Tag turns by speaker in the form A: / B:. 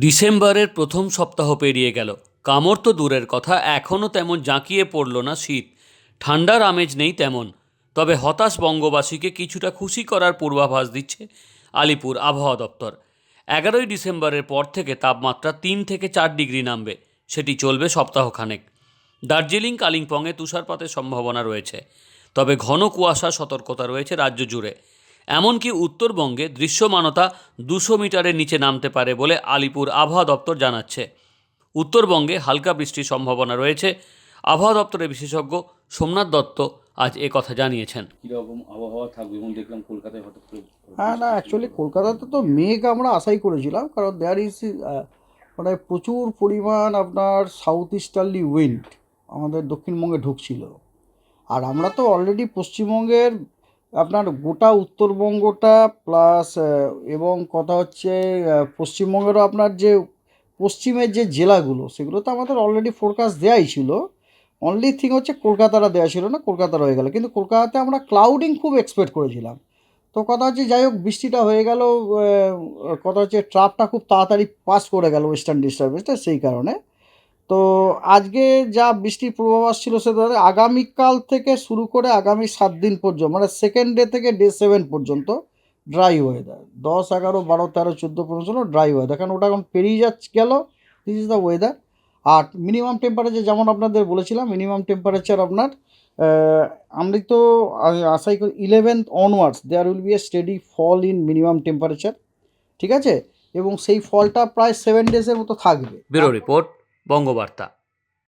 A: ডিসেম্বরের প্রথম সপ্তাহ পেরিয়ে গেল। কামড় তো দূরের কথা, এখনও তেমন জাঁকিয়ে পড়ল না শীত। ঠান্ডার আমেজ নেই তেমন, তবে হতাশ বঙ্গবাসীকে কিছুটা খুশি করার পূর্বাভাস দিচ্ছে আলিপুর আবহাওয়া দপ্তর। এগারোই ডিসেম্বরের পর থেকে তাপমাত্রা তিন থেকে চার ডিগ্রি নামবে, সেটি চলবে সপ্তাহখানেক। দার্জিলিং, কালিম্পংয়ে তুষারপাতের সম্ভাবনা রয়েছে, তবে ঘন কুয়াশা, সতর্কতা রয়েছে রাজ্য জুড়ে। এমনকি উত্তরবঙ্গে দৃশ্যমানতা দুশো মিটারের নিচে নামতে পারে বলে আলিপুর আবহাওয়া দপ্তর জানাচ্ছে। উত্তরবঙ্গে হালকা বৃষ্টির সম্ভাবনা রয়েছে। আবহাওয়া দপ্তরের বিশেষজ্ঞ সোমনাথ দত্ত আজ এ কথা জানিয়েছেন।
B: কীরকম আবহাওয়া থাকবে এবং দেখলাম কলকাতায় হঠাৎ করে
C: হ্যাঁ না অ্যাকচুয়ালি কলকাতাতে তো মেঘ আমরা আশাই করেছিলাম কারণ দেয়ার ইজ মানে প্রচুর পরিমাণ আপনার সাউথ ইস্টার্লি উইন্ড আমাদের দক্ষিণবঙ্গে ঢুকছিল। আর আমরা তো অলরেডি পশ্চিমবঙ্গের আপনার গোটা উত্তরবঙ্গটা প্লাস এবং কথা হচ্ছে পশ্চিমবঙ্গেরও আপনার যে পশ্চিমের যে জেলাগুলো, সেগুলো তো আমাদের অলরেডি ফোরকাস্ট দেওয়াই ছিল। অনলি থিং হচ্ছে কলকাতাটা দেওয়া ছিল না, কলকাতা হয়ে গেল। কিন্তু কলকাতাতে আমরা ক্লাউডিং খুব এক্সপেক্ট করেছিলাম। তো কথা হচ্ছে, যাই হোক, বৃষ্টিটা হয়ে গেল কথা হচ্ছে ট্রাপটা খুব তাড়াতাড়ি পাস করে গেল ওয়েস্টার্ন ডিস্টার্বেন্সটা সেই কারণে। তো আজকে যা বৃষ্টির পূর্বাভাস ছিল সেটা আগামীকাল থেকে শুরু করে আগামী সাত দিন পর্যন্ত মানে সেকেন্ড ডে থেকে ডে সেভেন পর্যন্ত ড্রাই ওয়েদার দশ, এগারো, বারো, তেরো, চোদ্দ পর্যন্ত ড্রাই ওয়েদার কারণ ওটা এখন পেরিয়ে যাচ্ছে গেল। দিস ইজ দ্য ওয়েদার আর মিনিমাম টেম্পারেচার যেমন আপনাদের বলেছিলাম মিনিমাম টেম্পারেচার আপনার আমি তো আশাই করি eleventh onwards there will be a steady fall in minimum temperature ঠিক আছে? এবং সেই ফলটা প্রায় সেভেন ডেজের মতো থাকবে।
A: Bureau report Bangabarta.